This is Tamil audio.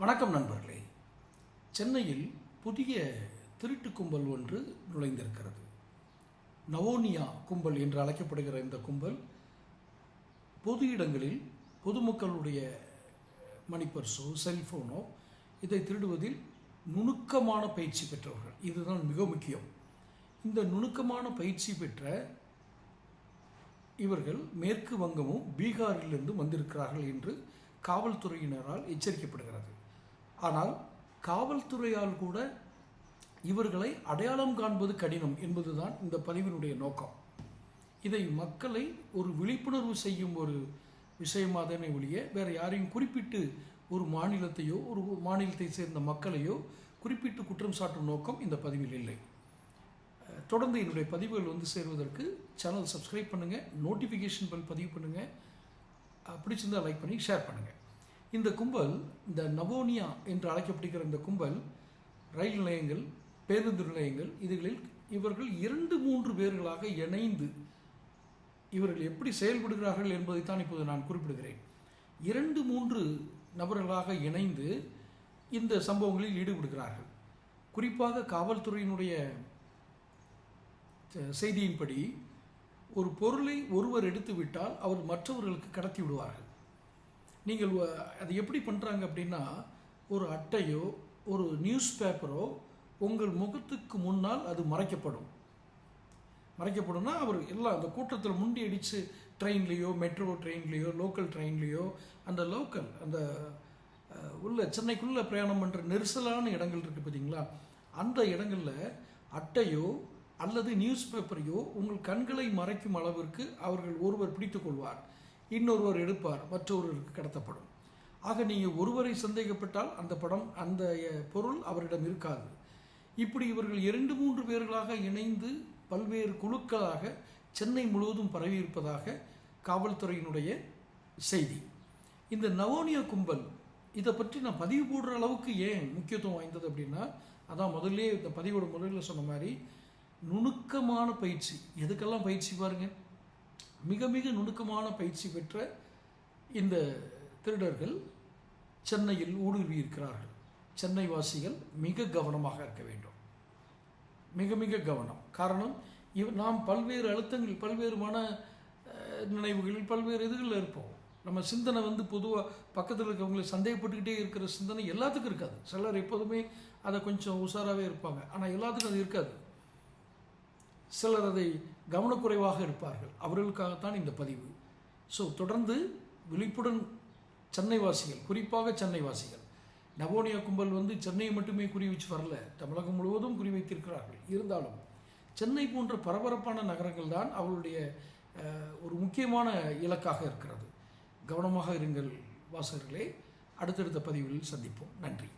வணக்கம் நண்பர்களே. சென்னையில் புதிய திருட்டு கும்பல் ஒன்று நுழைந்திருக்கிறது. நவோனியா கும்பல் என்று அழைக்கப்படுகிற இந்த கும்பல் பொது இடங்களில் பொதுமக்களுடைய மணிப்பர்ஸோ செல்ஃபோனோ இதை திருடுவதில் நுணுக்கமான பயிற்சி பெற்றவர்கள். இதுதான் மிக முக்கியம். இந்த நுணுக்கமான பயிற்சி பெற்ற இவர்கள் மேற்கு வங்கமும் பீகாரிலிருந்து வந்திருக்கிறார்கள் என்று காவல்துறையினரால் எச்சரிக்கப்படுகிறது. ஆனால் காவல்துறையால் கூட இவர்களை அடையாளம் காண்பது கடினம் என்பதுதான் இந்த பதிவினுடைய நோக்கம். இதை மக்களை ஒரு விழிப்புணர்வு செய்யும் ஒரு விஷயமாதானே ஒழிய வேறு யாரையும் குறிப்பிட்டு ஒரு மாநிலத்தையோ ஒரு மாநிலத்தை சேர்ந்த மக்களையோ குறிப்பிட்டு குற்றம் சாட்டும் நோக்கம் இந்த பதிவில் இல்லை. தொடர்ந்து என்னுடைய பதிவுகள் வந்து சேருவதற்கு சேனல் சப்ஸ்கிரைப் பண்ணுங்கள் நோட்டிஃபிகேஷன் பல் பதிவு பண்ணுங்கள் பிடிச்சிருந்தால் லைக் பண்ணி ஷேர் பண்ணுங்கள் இந்த கும்பல் இந்த நவோனியா என்று அழைக்கப்படுகிற இந்த கும்பல் ரயில் நிலையங்கள் பேருந்து நிலையங்கள் இதுகளில் இவர்கள் இரண்டு மூன்று பேர்களாக இணைந்து இவர்கள் எப்படி செயல்படுகிறார்கள் என்பதைத்தான் இப்போது நான் குறிப்பிடுகிறேன். இரண்டு மூன்று நபர்களாக இணைந்து இந்த சம்பவங்களில் ஈடுபடுகிறார்கள். குறிப்பாக காவல்துறையினுடைய செய்தியின்படி ஒரு பொருளை ஒருவர் எடுத்து விட்டால் அவர் மற்றவர்களுக்கு கடத்தி விடுவார்கள். நீங்கள் அது எப்படி பண்ணுறாங்க அப்படின்னா ஒரு அட்டையோ ஒரு நியூஸ் பேப்பரோ உங்கள் முகத்துக்கு முன்னால் அது மறைக்கப்படும். மறைக்கப்படும்னா அவர் எல்லாம் அந்த கூட்டத்தில் முண்டி அடித்து ட்ரெயின்லேயோ மெட்ரோ ட்ரெயின்லேயோ லோக்கல் ட்ரெயின்லேயோ அந்த லோக்கல் அந்த உள்ள சென்னைக்குள்ளே பிரயாணம் பண்ணுற நெரிசலான இடங்கள் இருக்குது பார்த்தீங்களா அந்த இடங்களில் அட்டையோ அல்லது நியூஸ் பேப்பரையோ உங்கள் கண்களை மறைக்கும் அளவிற்கு அவர்கள் ஒருவர் பிடித்து கொள்வார். இன்னொருவர் எடுப்பார் மற்றொருவருக்கு கடத்தப்படும். ஆக நீங்கள் ஒருவரை சந்தேகப்பட்டால் அந்த படம் அந்த பொருள் அவரிடம் இருக்காது. இப்படி இவர்கள் இரண்டு மூன்று பேர்களாக இணைந்து பல்வேறு குழுக்களாக சென்னை முழுவதும் பரவி இருப்பதாக காவல்துறையினுடைய செய்தி. இந்த நவோனியா கும்பல் இதை பற்றி நான் பதிவு போடுற அளவுக்கு ஏன் முக்கியத்துவம் வாய்ந்தது அப்படின்னா அதான் முதல்ல இந்த பதிவோட முறையில் சொன்ன மாதிரி நுணுக்கமான பயிற்சி. எதுக்கெல்லாம் பயிற்சி பாருங்கள் மிக மிக நுணுக்கமான பயிற்சி பெற்ற இந்த திருடர்கள் சென்னையில் ஊடுருவி இருக்கிறார்கள் சென்னை வாசிகள் மிக கவனமாக இருக்க வேண்டும். மிக மிக கவனம். காரணம் இவ் நாம் பல்வேறு அழுத்தங்கள் பல்வேறு மன நினைவுகளில் பல்வேறு இதுகளில் இருப்போம். நம்ம சிந்தனை வந்து பொதுவாக பக்கத்தில் இருக்கவங்களை சந்தேகப்பட்டுக்கிட்டே இருக்கிற சிந்தனை எல்லாத்துக்கும் இருக்காது. சிலர் எப்போதுமே அதை கொஞ்சம் உஷாராகவே இருப்பாங்க. ஆனால் எல்லாத்துக்கும் அது இருக்காது. சிலர் அதை கவனக்குறைவாக இருப்பார்கள். அவர்களுக்காகத்தான் இந்த பதிவு. ஸோ தொடர்ந்து விழிப்புடன் சென்னை வாசிகள் குறிப்பாக சென்னை வாசிகள் நவோனியா கும்பல் வந்து சென்னையை மட்டுமே குறி வச்சு வரல. தமிழகம் முழுவதும் குறி வைத்திருக்கிறார்கள். இருந்தாலும் சென்னை போன்ற பரபரப்பான நகரங்கள் தான் அவர்களுடைய ஒரு முக்கியமான இலக்காக இருக்கிறது. கவனமாக இருங்கள் வாசகர்களே. அடுத்தடுத்த பதிவில் சந்திப்போம். நன்றி.